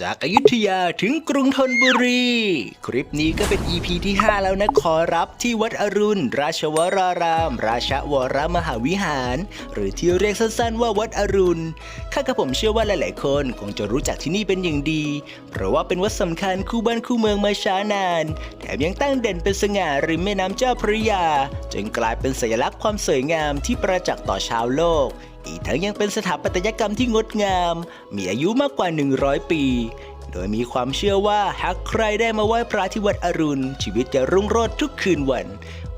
จากอายุทยาถึงกรุงธนบุรี คลิปนี้ก็เป็น EP ที่ 5 แล้วนะขอรับที่วัดอรุณ ราชวราราม ราชวรมหาวิหาร หรือที่เรียกสั้นๆว่าวัดอรุณข้ากับผมเชื่อว่าหลายๆ คนคงจะรู้จักที่นี่เป็นอย่างดี เพราะว่าเป็นวัดสำคัญคู่บ้านคู่เมืองมาช้านาน แถมยังตั้งเด่นเป็นสง่าริมแม่น้ำเจ้าพระยาจนกลายเป็นสัญลักษณ์ความสวยงามที่ประจักษ์ต่อชาวโลก อีกทั้งยังเป็นสถาปัตยกรรมที่งดงาม มีอายุมากกว่า 100 ปี โดยมีความเชื่อว่าหากใครได้มาไหว้พระที่วัดอรุณ ชีวิตจะรุ่งโรจน์ทุกคืนวัน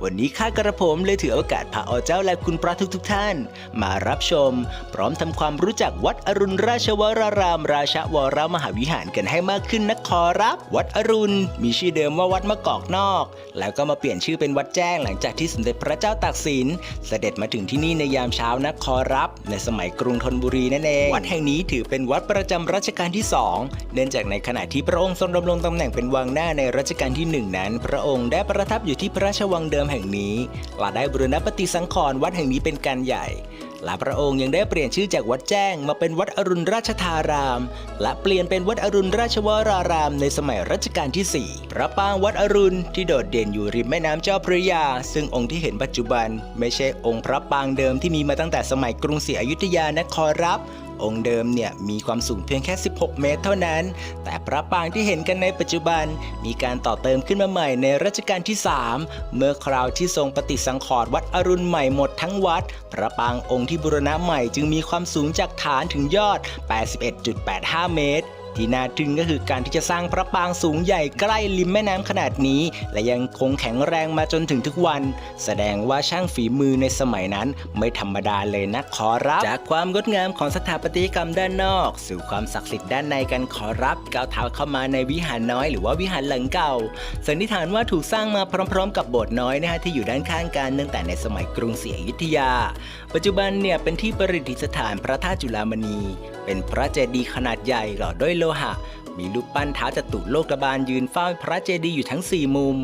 วันนี้ข้ากระผมเลยถือโอกาสพาอเจ้าและคุณพระทุกๆท่าน มารับชม พร้อมทำความรู้จักวัดอรุณราชวราราม ราชวรมหาวิหารกันให้มากขึ้นนะขอรับ วัดอรุณ มีชื่อเดิมว่าวัดมะกอกนอก แล้วก็มาเปลี่ยนชื่อเป็นวัดแจ้งหลังจากที่สมเด็จพระเจ้าตากสิน เสด็จมาถึงที่นี่ในยามเช้านะขอรับ ในสมัยกรุงธนบุรีนั่นเองวัดแห่งนี้ถือเป็นวัดประจำรัชกาลที่2เนื่องจากในขณะที่พระองค์ทรงดำรงตำแหน่งเป็นวังหน้าในรัชกาลที่หนึ่งนั้น พระองค์ได้ประทับอยู่ที่พระราชวังเดิมแห่งนี้และได้บรณปฏิสังขรณ์วัดแห่งนี้เป็นการใหญ่ และพระองค์ยังได้เปลี่ยนชื่อจากวัดแจ้งมาเป็นวัดอรุณราชธาราม และเปลี่ยนเป็นวัดอรุณราชวราราม ในสมัยรัชกาลที่ 4 พระปางวัดอรุณที่โดดเด่นอยู่ริมแม่น้ำเจ้าพระยา ซึ่งองค์ที่เห็นปัจจุบัน ไม่ใช่องค์พระปางเดิมที่มีมาตั้งแต่สมัยกรุงศรีอยุธยานะขอรับ องค์เดิมเนี่ยมีความสูงเพียงแค่ 16 เมตรเท่านั้น แต่พระปางที่เห็นกันในปัจจุบัน มีการต่อเติมขึ้นมาใหม่ในรัชกาลที่ 3 เมื่อคราวที่ทรงปฏิสังขรณ์วัดอรุณใหม่หมดทั้งวัด พระปางองค์ที่บูรณะใหม่จึงมีความสูงจากฐานถึงยอด 81.85 เมตร ที่น่าทึ่งก็คือการที่จะสร้างพระปางสูงใหญ่ใกล้ริมแม่น้ำขนาดนี้ และยังคงแข็งแรงมาจนถึงทุกวัน แสดงว่าช่างฝีมือในสมัยนั้นไม่ธรรมดาเลยนะขอรับ จากความงดงามของสถาปัตยกรรมด้านนอก สู่ความศักดิ์สิทธิ์ด้านในกันขอรับก้าวเท้าเข้ามาในวิหารน้อยหรือว่าวิหารหลังเก่าสันนิษฐานว่าถูกสร้างมาพร้อม ๆ กับโบสถ์น้อยนะฮะที่อยู่ด้านข้างกันตั้งแต่ในสมัยกรุงศรีอยุธยา ปัจจุบันเนี่ยเป็นที่ประดิษฐานพระธาตุจุฬามณี เป็นพระเจดีย์ขนาดใหญ่หล่อด้วยโลหะ มีรูปปั้นเท้าจตุโลกบาลยืนเฝ้าพระเจดีย์อยู่ทั้ง 4 มุม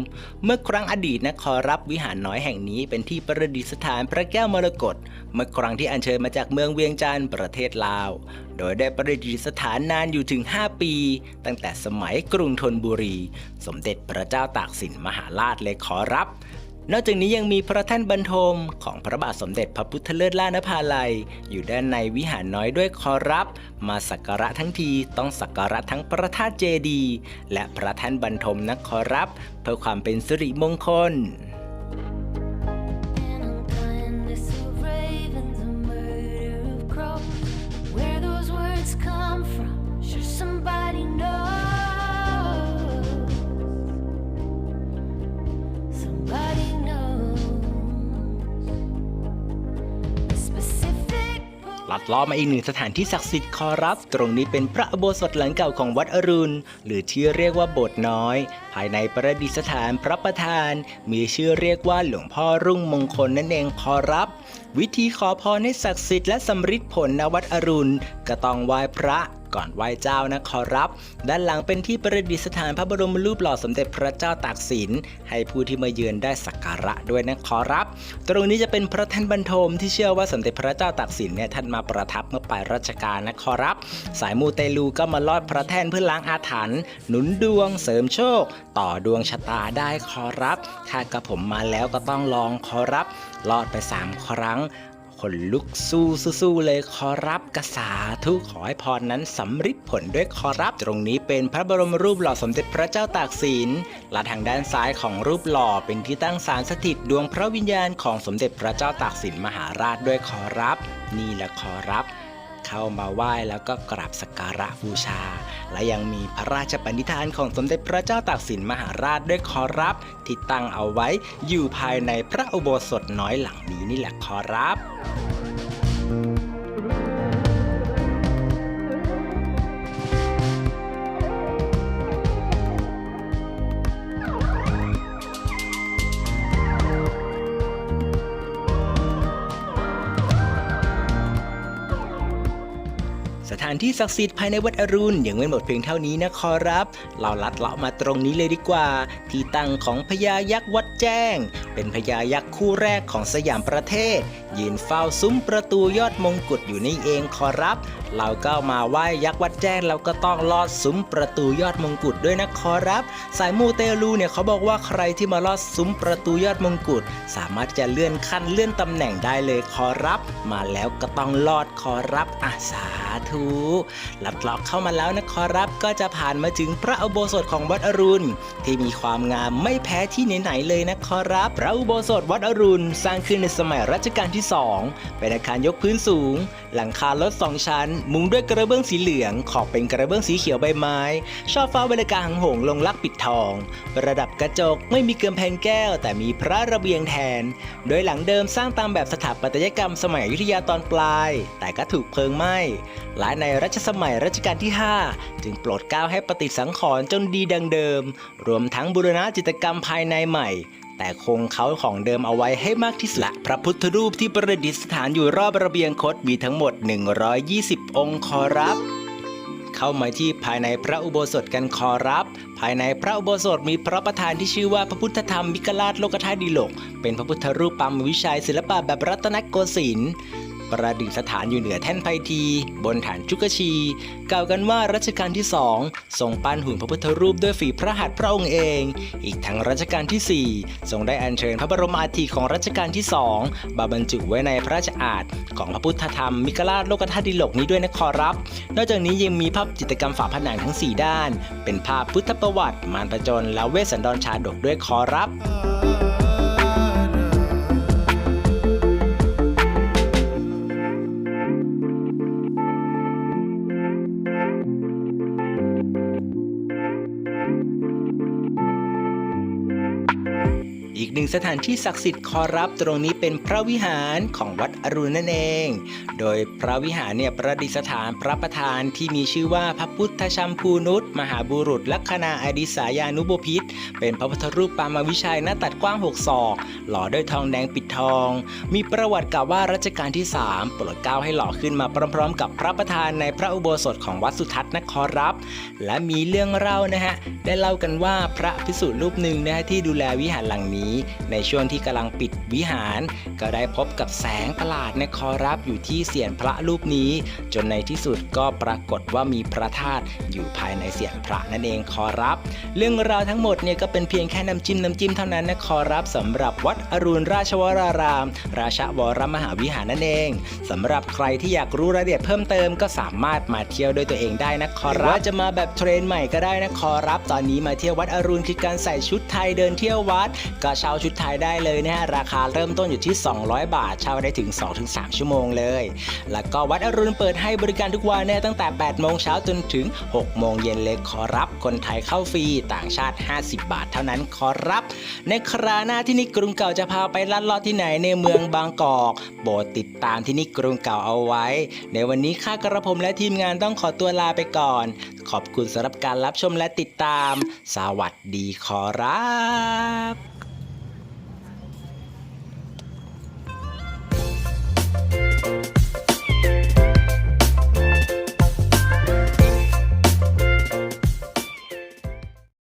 เมื่อครั้งอดีตนะขอรับวิหารน้อยแห่งนี้เป็นที่ประดิษฐานพระแก้วมรกต เมื่อครั้งที่อัญเชิญมาจากเมืองเวียงจันทร์ประเทศลาว โดยได้ประดิษฐานนานอยู่ถึง 5 ปี ตั้งแต่สมัยกรุงธนบุรี สมเด็จพระเจ้าตากสินมหาราชเลยขอรับ นอกจากนี้ยังมีพระแท่นบรรทมของพระบาทสมเด็จพระพุทธเลิศล่านภาลัย อยู่ด้านในวิหารน้อยด้วยขอรับ มาสักการะทั้งทีต้องสักการะทั้งพระธาตุเจดี และพระแท่นบรรทมนักขอรับ เพื่อความเป็นสิริมงคล ล้อมาอีกหนึ่งสถานที่ศักดิ์สิทธิ์ขอรับ ตรงนี้เป็นพระอุโบสถหลังเก่าของวัดอรุณ หรือที่เรียกว่าโบสถ์น้อย ภายในประดิษฐานพระประธาน มีชื่อเรียกว่าหลวงพ่อรุ่งมงคลนั่นเองขอรับ วิธีขอพรให้ศักดิ์สิทธิ์และสำฤทธิ์ผลณวัดอรุณก็ต้องไหว้พระ ก่อนไหว้เจ้านะขอรับ ด้านหลังเป็นที่ประดิษฐานพระบรมรูปหล่อสมเด็จพระเจ้าตากสิน ให้ผู้ที่มาเยือนได้สักการะด้วยนะขอรับ ตรงนี้จะเป็นพระแท่นบรรทมที่เชื่อว่าสมเด็จพระเจ้าตากสินเนี่ยท่านมาประทับเมื่อปลายรัชกาลนะขอรับ สายมูเตลูก็มาลอดพระแท่นเพื่อล้างอาถรรพ์หนุนดวงเสริมโชค ต่อดวงชะตาได้ขอรับถ้ากับผมมาแล้วก็ต้องลองขอรับ ลอดไปสามครั้ง คนลุกสู้สู้เลยขอรับกษาทุขอให้พรนั้นสำฤทธิ์ผลด้วยขอรับตรงนี้เป็นพระบรมรูปหล่อสมเด็จพระเจ้าตากสินและทางด้านซ้ายของรูปหล่อเป็นที่ตั้งสารสถิตดวงพระวิญญาณของสมเด็จพระเจ้าตากสินมหาราชด้วยขอรับ นี่แหละขอรับ เข้ามาไหว้แล้วก็กราบสักการะบูชา และยังมีพระราชปณิธานของสมเด็จพระเจ้าตากสินมหาราชด้วยขอรับ ที่ตั้งเอาไว้อยู่ภายในพระอุโบสถน้อยหลังนี้นี่แหละขอรับานที่ศักดิ์สิทธิ์ภายในวัดอรุณยังไม่หมดเพียงเท่านี้นะขอรับ เราลัดเลาะมาตรงนี้เลยดีกว่า ที่ตั้งของพญายักษ์วัดแจ้ง เป็นพญายักษ์คู่แรกของสยามประเทศ ยืนเฝ้าซุ้มประตูยอดมงกุฎอยู่นี่เองขอรับ เราก็มาไหว้ยักษ์วัดแจ้งเราก็ต้องลอดซุ้มประตูยอดมงกุฎด้วยนะขอรับ สายมูเตลูเนี่ยเขาบอกว่าใครที่มาลอดซุ้มประตูยอดมงกุฎสามารถจะเลื่อนขั้นเลื่อนตำแหน่งได้เลยขอรับ มาแล้วก็ต้องลอดขอรับอาสาธุลัดเลาะเข้ามาแล้วนะขอรับก็จะผ่านมาถึงพระอุโบสถของวัดอรุณ ที่มีความงามไม่แพ้ที่ไหนๆเลยนะขอรับ พระอุโบสถวัดอรุณ สร้างขึ้นในสมัยรัชกาลที่2 เป็นอาคารยกพื้นสูง หลังคารถสองชั้น มุงด้วยกระเบื้องสีเหลือง ขอบเป็นกระเบื้องสีเขียวใบไม้ชอบฟ้าบรรยากาศหงหงลงลักปิดทอง ระดับกระจกไม่มีเกำแพงแก้ว แต่มีพระระเบียงแทน โดยหลังเดิมสร้างตามแบบสถาปัตยกรรมสมัยอยุธยาตอนปลาย แต่ก็ถูกเพลิงไหม้และในรัชสมัยรัชกาลที่ 5 จึงโปรดเกล้าให้ปฏิสังขรณ์จนดีดังเดิม รวมทั้งบูรณะจิตกรรมภายในใหม่ แต่คงเขาของเดิมเอาไว้ให้มากที่สุดละพระพุทธรูปที่ประดิษฐานอยู่รอบระเบียงคดมีทั้งหมด 120 องค์ขอรับ เข้ามาที่ภายในพระอุโบสถกันขอรับ ภายในพระอุโบสถมีพระประธานที่ชื่อว่าพระพุทธธรรมมิกราชโลกธาตุดิโลก เป็นพระพุทธรูปปางวิชัยศิลปะแบบรัตนโกสินทร์ ประดิษฐานอยู่เหนือแท่นไพที บนฐานจุกชี กล่าวกันว่ารัชกาลที่สองทรงปั้นหุ่นพระพุทธรูปด้วยฝีพระหัตถ์พระองค์เอง อีกทั้งรัชกาลที่สี่ทรงได้อัญเชิญพระบรมอาธิของรัชกาลที่สองมาบรรจุไว้ในพระราชอาณของพระพุทธธรรมมิกราชโลกธาตุดิโลกนี้ด้วยนะขอรับ นอกจากนี้ยังมีภาพจิตรกรรมฝาผนังทั้ง 4 ด้าน เป็นภาพพุทธประวัติ มารพจนและเวสสันดรชาดกด้วยขอรับ หนึ่งสถานที่ศักดิ์สิทธิ์ขอรับตรงนี้เป็นพระวิหารของวัดอรุณนั่นเอง โดยพระวิหารเนี่ยประดิษฐานพระประธานที่มีชื่อว่าพระพุทธชัมพูนุษมหาบุรุษลัคนาอดิสายานุบพิษเป็นพระพุทธรูปปามาวิชัยหน้าตัดกว้าง6ศอก หล่อด้วยทองแดงปิดทอง มีประวัติกล่าวว่ารัชกาลที่ 3 โปรดเกล้าให้หล่อขึ้นมาพร้อม ๆ กับพระประธานในพระอุโบสถของวัดสุทัศน์นะขอรับ และมีเรื่องเล่านะฮะได้เล่ากันว่าพระพิสุรูปหนึ่งนะฮะที่ดูแลวิหารหลังนี้ในช่วงที่กำลังปิดวิหาร ก็ได้พบกับแสงประหลาดในคอรับอยู่ที่เสียนพระรูปนี้ จนในที่สุดก็ปรากฏว่ามีพระธาตุอยู่ภายในเสียนพระนั่นเองขอรับ เรื่องราวทั้งหมดเนี่ยก็เป็นเพียงแค่น้ำจิ้มน้ำจิ้มเท่านั้นนะขอรับสำหรับวัดอรุณราชวราราม ราชวรมหาวิหารนั่นเองสำหรับใครที่อยากรู้รายละเอียดเพิ่มเติมก็สามารถมาเที่ยวด้วยตัวเองได้นะขอรับว่าจะมาแบบเทรนใหม่ก็ได้นะขอรับ ตอนนี้มาเที่ยววัดอรุณคือการใส่ชุดไทยเดินเที่ยววัดก็เช่าชุดไทยได้เลยนะฮะราคาเริ่มต้นอยู่ที่ 200 บาท เช่าได้ถึง 2-3 ชั่วโมงเลย แล้วก็วัดอรุณเปิดให้บริการทุกวันเนี่ยตั้งแต่ 8 โมงเช้าจนถึง 6 โมงเย็นเลยขอรับคนไทยเข้าฟรีต่างชาติ 50 บาทเท่านั้นขอรับ ในคราหน้าที่นี่กรุงเก่าจะพาไปลัดเลาะที่ไหนในเมืองบางกอกโปรดติดตามที่นี่กรุงเก่าเอาไว้ ในวันนี้ข้ากระผมและทีมงานต้องขอตัวลาไปก่อน ขอบคุณสำหรับการรับชมและติดตาม สวัสดีขอรับ